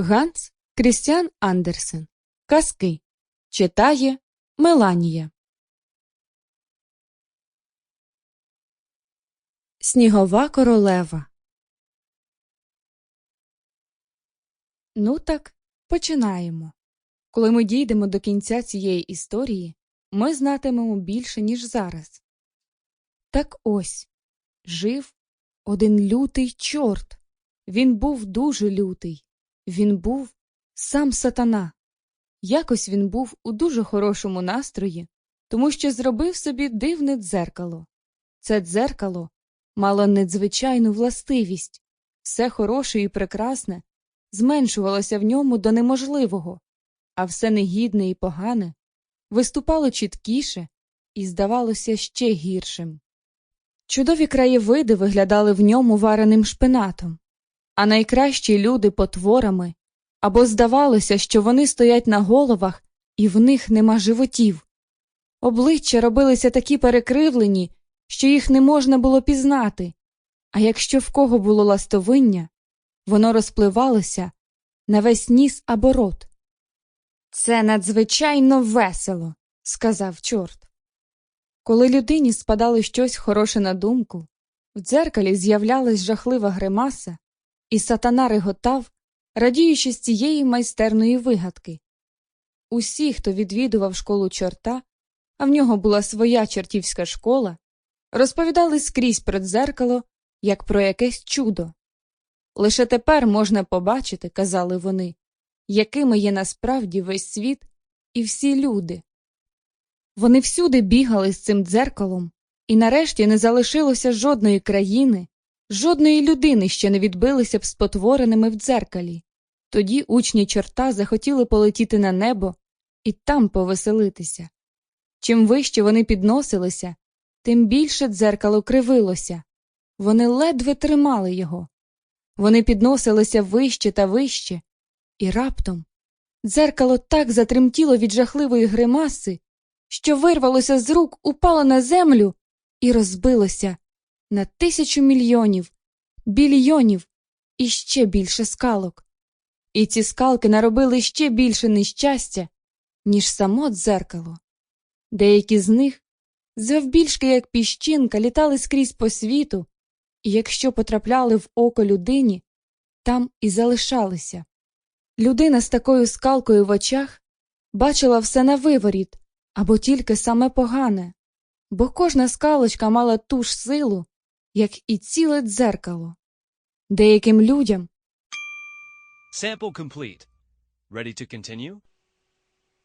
Ганс Крістіан Андерсен. Казки. Читає Меланія. Снігова королева. Ну так, починаємо. Коли ми дійдемо до кінця цієї історії, ми знатимемо більше, ніж зараз. Так ось жив один лютий чорт. Він був дуже лютий. Він був сам сатана. Якось він був у дуже хорошому настрої, тому що зробив собі дивне дзеркало. Це дзеркало мало надзвичайну властивість, все хороше і прекрасне зменшувалося в ньому до неможливого, а все негідне і погане виступало чіткіше і здавалося ще гіршим. Чудові краєвиди виглядали в ньому вареним шпинатом, а найкращі люди потворами, або здавалося, що вони стоять на головах і в них нема животів. Обличчя робилися такі перекривлені, що їх не можна було пізнати, а якщо в кого було ластовиння, воно розпливалося на весь ніс або рот. Це надзвичайно весело, сказав чорт. Коли людині спадало щось хороше на думку, в дзеркалі з'являлась жахлива гримаса, і сатана реготав, радіючи з цієї майстерної вигадки. Усі, хто відвідував школу чорта, а в нього була своя чортівська школа, розповідали скрізь про дзеркало, як про якесь чудо. Лише тепер можна побачити, казали вони, якими є насправді весь світ і всі люди. Вони всюди бігали з цим дзеркалом, і нарешті не залишилося жодної країни, жодної людини, що не відбилися б спотвореними в дзеркалі. Тоді учні чорта захотіли полетіти на небо і там повеселитися. Чим вище вони підносилися, тим більше дзеркало кривилося. Вони ледве тримали його. Вони підносилися вище та вище, і раптом дзеркало так затремтіло від жахливої гримаси, що вирвалося з рук, упало на землю і розбилося на тисячу мільйонів, більйонів і ще більше скалок. І ці скалки наробили ще більше нещастя, ніж само дзеркало. Деякі з них, завбільшки як піщинка, літали скрізь по світу, і якщо потрапляли в око людині, там і залишалися. Людина з такою скалкою в очах бачила все на виворіт або тільки саме погане, бо кожна скалочка мала ту ж силу, як і ціле дзеркало. Деяким людям Sample complete. Ready to continue?